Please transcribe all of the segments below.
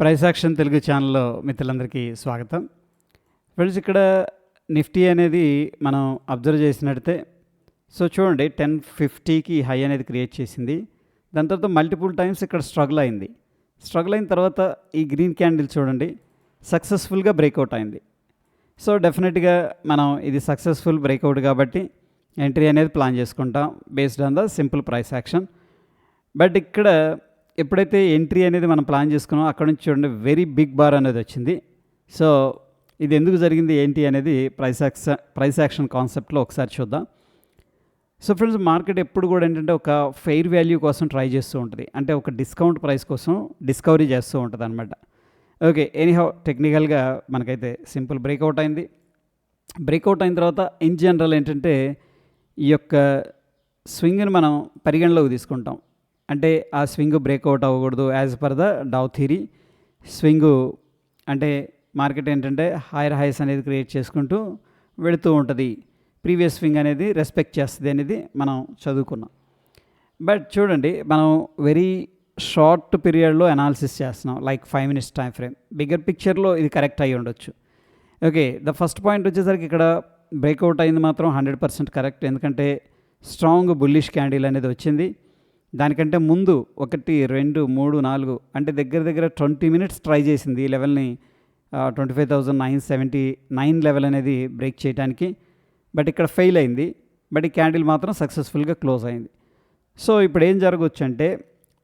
Price action Telugu ఛానల్లో మిత్రులందరికీ స్వాగతం. ఫ్రెండ్స్ ఇక్కడ నిఫ్టీ అనేది మనం అబ్జర్వ్ చేసినట్టే సో చూడండి టెన్ ఫిఫ్టీకి హై అనేది క్రియేట్ చేసింది. దాని తర్వాత మల్టిపుల్ టైమ్స్ ఇక్కడ స్ట్రగుల్ అయింది. స్ట్రగుల్ అయిన తర్వాత ఈ గ్రీన్ క్యాండిల్ చూడండి సక్సెస్ఫుల్గా బ్రేక్అవుట్ అయింది. సో డెఫినెట్గా మనం ఇది సక్సెస్ఫుల్ బ్రేక్అవుట్ కాబట్టి ఎంట్రీ అనేది ప్లాన్ చేసుకుంటాం based on the simple price action. But ఇక్కడ ఎప్పుడైతే ఎంట్రీ అనేది మనం ప్లాన్ చేసుకున్నామో అక్కడ నుంచి చూడండి వెరీ బిగ్ బార్ అనేది వచ్చింది. సో ఇది ఎందుకు జరిగింది ఏంటి అనేది ప్రైస్ యాక్స ప్రైస్ యాక్షన్ కాన్సెప్ట్లో ఒకసారి చూద్దాం. సో ఫ్రెండ్స్ మార్కెట్ ఎప్పుడు కూడా ఏంటంటే ఒక ఫెయిర్ వాల్యూ కోసం ట్రై చేస్తూ ఉంటుంది. అంటే ఒక డిస్కౌంట్ ప్రైస్ కోసం డిస్కవరీ చేస్తూ ఉంటుంది అనమాట ఓకే ఎనీహౌ టెక్నికల్గా మనకైతే సింపుల్ బ్రేక్అవుట్ అయింది. బ్రేక్అవుట్ అయిన తర్వాత ఇన్ జనరల్ ఏంటంటే ఈ యొక్క స్వింగ్ని మనం పరిగణలోకి తీసుకుంటాం. అంటే ఆ స్వింగ్ బ్రేక్అవుట్ అవ్వకూడదు as per the Dow theory swing అంటే మార్కెట్ ఏంటంటే హైర్ హైస్ అనేది క్రియేట్ చేసుకుంటూ వెళుతూ ఉంటుంది. ప్రీవియస్ స్వింగ్ అనేది రెస్పెక్ట్ చేస్తుంది అనేది మనం చదువుకున్నాం. బట్ చూడండి మనం వెరీ షార్ట్ పీరియడ్లో అనాలిసిస్ చేస్తున్నాం like five minutes time frame. Bigger పిక్చర్లో ఇది కరెక్ట్ అయ్యి ఉండొచ్చు. ఓకే ద ఫస్ట్ పాయింట్ వచ్చేసరికి ఇక్కడ బ్రేక్అవుట్ అయింది మాత్రం హండ్రెడ్ పర్సెంట్ కరెక్ట్. ఎందుకంటే స్ట్రాంగ్ బుల్లిష్ క్యాండిల్ అనేది వచ్చింది. దానికంటే ముందు ఒకటి రెండు మూడు నాలుగు అంటే దగ్గర దగ్గర ట్వంటీ మినిట్స్ ట్రై చేసింది ఈ లెవెల్ని. Twenty five thousand nine seventy nine level అనేది బ్రేక్ చేయడానికి బట్ ఇక్కడ ఫెయిల్ అయింది. బట్ ఈ క్యాండిల్ మాత్రం సక్సెస్ఫుల్గా క్లోజ్ అయింది. సో ఇప్పుడు ఏం జరగవచ్చు అంటే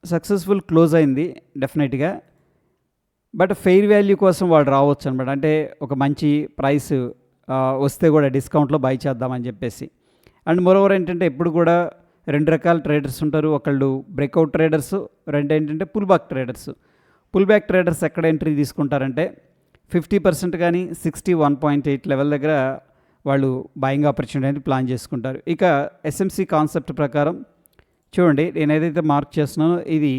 సక్సెస్ఫుల్ క్లోజ్ అయింది డెఫినెట్గా. బట్ ఫెయిర్ వాల్యూ కోసం వాళ్ళు రావచ్చు అనమాట అంటే ఒక మంచి ప్రైస్ వస్తే కూడా డిస్కౌంట్లో బై చేద్దామని చెప్పేసి. అండ్ మరోవర్ ఏంటంటే ఎప్పుడు కూడా రెండు రకాల ట్రేడర్స్ ఉంటారు. ఒకళ్ళు బ్రేక్అవుట్ ట్రేడర్స్ రెండు ఏంటంటే pull back traders pull back traders ఎక్కడ ఎంట్రీ తీసుకుంటారంటే ఫిఫ్టీ పర్సెంట్ కానీ sixty one point eight level దగ్గర వాళ్ళు బయింగ్ ఆపర్చునిటీ అనేది ప్లాన్ చేసుకుంటారు. ఇక ఎస్ఎంసి కాన్సెప్ట్ ప్రకారం చూడండి నేను ఏదైతే మార్క్ చేస్తున్నానో ఇది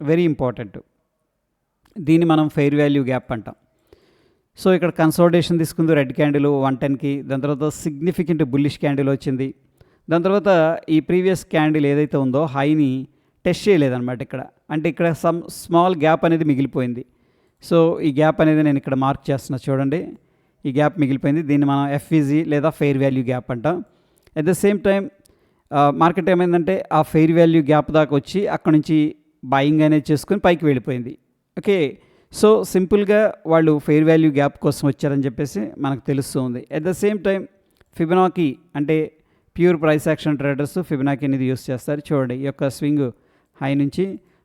వెరీ ఇంపార్టెంట్ దీన్ని మనం ఫెయిర్ వాల్యూ గ్యాప్ అంటాం. సో ఇక్కడ కన్సల్టేషన్ తీసుకుంది రెడ్ క్యాండిల్ వన్ టెన్కి దాని తర్వాత సిగ్నిఫికెంట్ బుల్లిష్ క్యాండిల్ వచ్చింది. దాని తర్వాత ఈ ప్రీవియస్ క్యాండిల్ ఏదైతే ఉందో హైని టెస్ట్ చేయలేదన్నమాట ఇక్కడ. అంటే ఇక్కడ సమ్ స్మాల్ గ్యాప్ అనేది మిగిలిపోయింది. సో ఈ గ్యాప్ అనేది నేను ఇక్కడ మార్క్ చేస్తున్నా చూడండి. ఈ గ్యాప్ మిగిలిపోయింది. దీన్ని మనం ఎఫ్ఈజీ e లేదా ఫెయిర్ వాల్యూ గ్యాప్ అంటాం. At the same time market ఏమైందంటే ఆ ఫెయిర్ వాల్యూ గ్యాప్ దాకా వచ్చి అక్కడ నుంచి బాయింగ్ అనేది చేసుకుని పైకి వెళ్ళిపోయింది. ఓకే? సో సింపుల్గా వాళ్ళు ఫెయిర్ వాల్యూ గ్యాప్ కోసం వచ్చారని చెప్పేసి మనకు తెలుస్తుంది. At the same time Fibonacci అంటే ప్యూర్ ప్రైస్ యాక్షన్ ట్రేడర్స్ ఫిబినాకిని ఇది యూస్ చేస్తారు. చూడండి ఈ యొక్క స్వింగ్ హై నుంచి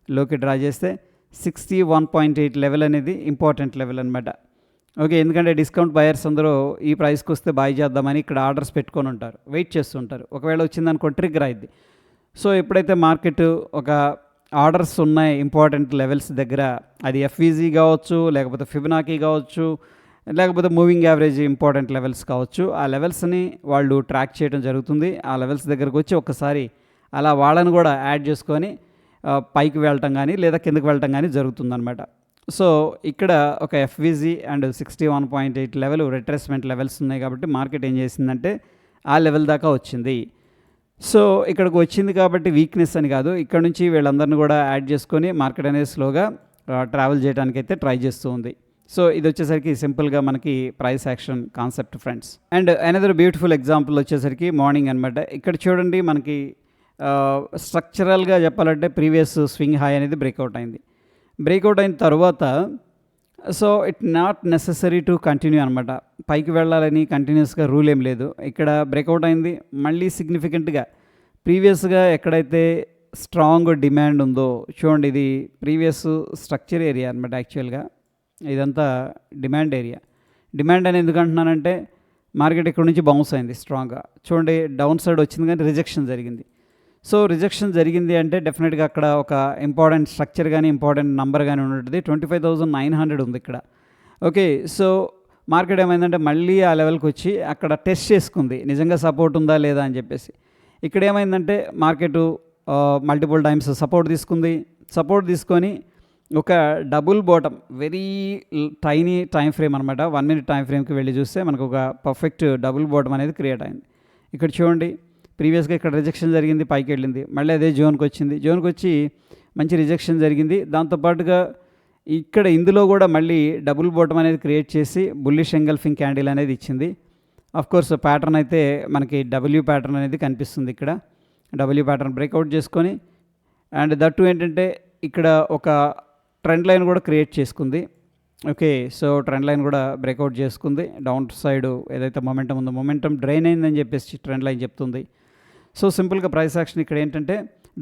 లోకి డ్రా చేస్తే sixty one point eight level అనేది ఇంపార్టెంట్ లెవెల్ అనమాట ఓకే ఎందుకంటే డిస్కౌంట్ బయర్స్ అందరూ ఈ ప్రైస్కి వస్తే బాయ్ చేద్దామని ఇక్కడ ఆర్డర్స్ పెట్టుకొని ఉంటారు వెయిట్ చేస్తుంటారు ఒకవేళ వచ్చిందనుకో ట్రిగ్గర్ అయింది సో ఎప్పుడైతే మార్కెట్ ఒక ఆర్డర్స్ ఉన్నాయి ఇంపార్టెంట్ లెవెల్స్ దగ్గర అది ఎఫ్ఈజీ కావచ్చు లేకపోతే ఫిబినాకీ కావచ్చు లేకపోతే మూవింగ్ యావరేజ్ ఇంపార్టెంట్ లెవెల్స్ కావచ్చు. ఆ లెవెల్స్ని వాళ్ళు ట్రాక్ చేయడం జరుగుతుంది. ఆ లెవెల్స్ దగ్గరకు వచ్చి ఒక్కసారి అలా వాళ్ళని కూడా యాడ్ చేసుకొని పైకి వెళ్ళటం కానీ లేదా కిందకి వెళ్ళటం కానీ జరుగుతుందనమాట సో ఇక్కడ ఒక FVG and sixty one point eight level retracement levels ఉన్నాయి కాబట్టి మార్కెట్ ఏం చేసిందంటే ఆ లెవెల్ దాకా వచ్చింది. సో ఇక్కడికి వచ్చింది కాబట్టి వీక్నెస్ అని కాదు. ఇక్కడ నుంచి వీళ్ళందరినీ కూడా యాడ్ చేసుకొని మార్కెట్ అనేది స్లోగా ట్రావెల్ చేయడానికి అయితే ట్రై చేస్తూ ఉంది. సో ఇది వచ్చేసరికి సింపుల్గా మనకి price action concept friends and another beautiful example వచ్చేసరికి మార్నింగ్ అనమాట ఇక్కడ చూడండి మనకి స్ట్రక్చరల్గా చెప్పాలంటే ప్రీవియస్ స్వింగ్ హై అనేది బ్రేక్అవుట్ అయింది. బ్రేక్అవుట్ అయిన తర్వాత so it not necessary to continue అనమాట పైకి వెళ్ళాలని కంటిన్యూస్గా రూల్ ఏం లేదు. ఇక్కడ బ్రేక్అవుట్ అయింది. మళ్ళీ సిగ్నిఫికెంట్గా ప్రీవియస్గా ఎక్కడైతే స్ట్రాంగ్ డిమాండ్ ఉందో చూడండి ఇది ప్రీవియస్ స్ట్రక్చర్ ఏరియా అనమాట యాక్చువల్గా ఇదంతా డిమాండ్ ఏరియా. డిమాండ్ అని ఎందుకంటున్నానంటే మార్కెట్ ఇక్కడ నుంచి బౌన్స్ అయింది స్ట్రాంగ్గా. చూడండి డౌన్ సైడ్ వచ్చింది కానీ రిజెక్షన్ జరిగింది. సో రిజెక్షన్ జరిగింది అంటే డెఫినెట్గా అక్కడ ఒక ఇంపార్టెంట్ స్ట్రక్చర్ కానీ ఇంపార్టెంట్ నెంబర్ కానీ ఉంటుంది twenty five thousand nine hundred ఉంది ఇక్కడ. ఓకే సో మార్కెట్ ఏమైందంటే మళ్ళీ ఆ లెవెల్కి వచ్చి అక్కడ టెస్ట్ చేసుకుంది. నిజంగా సపోర్ట్ ఉందా లేదా అని చెప్పేసి. ఇక్కడ ఏమైందంటే మార్కెట్ మల్టిపుల్ టైమ్స్ సపోర్ట్ తీసుకుంది. సపోర్ట్ తీసుకొని ఒక double bottom very tiny time frame అనమాట వన్ మినిట్ టైం ఫ్రేమ్కి వెళ్ళి చూస్తే మనకు ఒక పర్ఫెక్ట్ డబుల్ బాటమ్ అనేది క్రియేట్ అయింది. ఇక్కడ చూడండి ప్రీవియస్గా ఇక్కడ రిజెక్షన్ జరిగింది పైకి వెళ్ళింది. మళ్ళీ అదే జోన్కి వచ్చింది. జోన్కి వచ్చి మంచి రిజెక్షన్ జరిగింది. దాంతోపాటుగా ఇక్కడ ఇందులో కూడా మళ్ళీ డబుల్ బాటమ్ అనేది క్రియేట్ చేసి బుల్లిష్ ఎంగల్ఫింగ్ క్యాండిల్ అనేది ఇచ్చింది. అఫ్ కోర్స్ ప్యాటర్న్ అయితే మనకి డబ్ల్యూ ప్యాటర్న్ అనేది కనిపిస్తుంది ఇక్కడ. డబ్ల్యూ ప్యాటర్న్ బ్రేక్అవుట్ చేసుకొని అండ్ దట్టు ఏంటంటే ఇక్కడ ఒక ట్రెండ్ లైన్ కూడా క్రియేట్ చేసుకుంది. ఓకే సో ట్రెండ్ లైన్ కూడా బ్రేక్అవుట్ చేసుకుంది. డౌన్ సైడ్ ఏదైతే మొమెంటం ఉందో మొమెంటం డ్రైన్ అయిందని చెప్పేసి ట్రెండ్ లైన్ చెప్తుంది. సో సింపుల్గా ప్రైస్ యాక్షన్ ఇక్కడ ఏంటంటే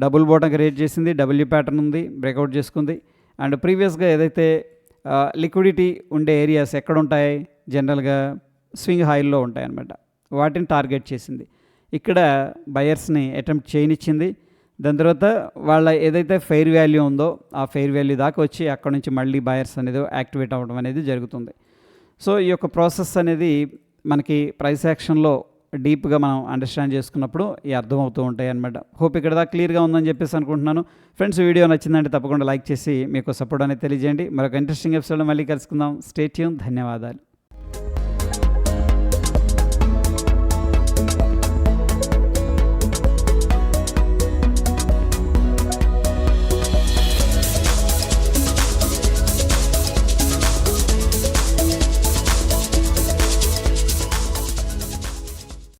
డబుల్ బోటం క్రియేట్ చేసింది డబ్ల్యూ ప్యాటర్న్ ఉంది బ్రేక్అవుట్ చేసుకుంది. అండ్ ప్రీవియస్గా ఏదైతే లిక్విడిటీ ఉండే ఏరియాస్ ఎక్కడ ఉంటాయి జనరల్గా స్వింగ్ హాయిల్లో ఉంటాయి అన్నమాట వాటిని టార్గెట్ చేసింది. ఇక్కడ బయర్స్ని అటెంప్ట్ చేయనిచ్చింది. దాని తర్వాత వాళ్ళ ఏదైతే ఫెయిర్ వాల్యూ ఉందో ఆ ఫెయిర్ వాల్యూ దాకా వచ్చి అక్కడ నుంచి మళ్ళీ బయర్స్ అనేది యాక్టివేట్ అవ్వడం అనేది జరుగుతుంది. సో ఈ యొక్క ప్రాసెస్ అనేది మనకి ప్రైస్ యాక్షన్లో డీప్గా మనం అండర్స్టాండ్ చేసుకున్నప్పుడు ఈ అర్థమవుతూ ఉంటాయి అనమాట హోప్ ఇక్కడ దాకా క్లియర్గా ఉందని చెప్పేసి అనుకుంటున్నాను. ఫ్రెండ్స్ వీడియో నచ్చిందంటే తప్పకుండా లైక్ చేసి మీకు సపోర్ట్ అనేది తెలియజేయండి. మరొక ఇంట్రెస్టింగ్ ఎపిసోడ్లో మళ్ళీ కలుసుకుందాం. స్టేట్ ధన్యవాదాలు.